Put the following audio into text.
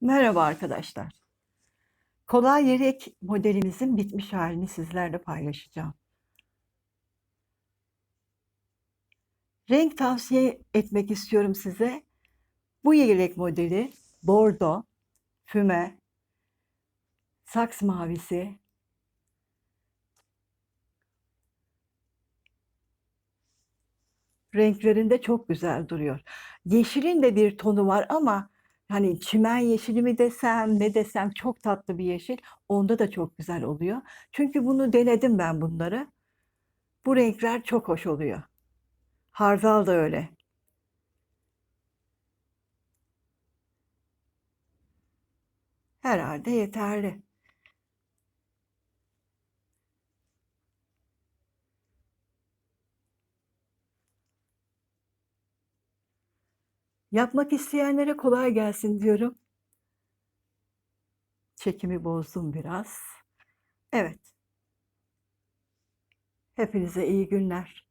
Merhaba arkadaşlar. Kolay Yelek modelimizin bitmiş halini sizlerle paylaşacağım. Renk tavsiye etmek istiyorum size. Bu yelek modeli bordo, füme, saks mavisi, renklerinde çok güzel duruyor. Yeşilin de bir tonu var ama hani çimen yeşili mi desem ne desem çok tatlı bir yeşil. Onda da çok güzel oluyor. Çünkü bunu denedim ben bunları. Bu renkler çok hoş oluyor. Hardal da öyle. Herhalde yeterli. Yapmak isteyenlere kolay gelsin diyorum. Çekimi bozdum biraz. Evet. Hepinize iyi günler.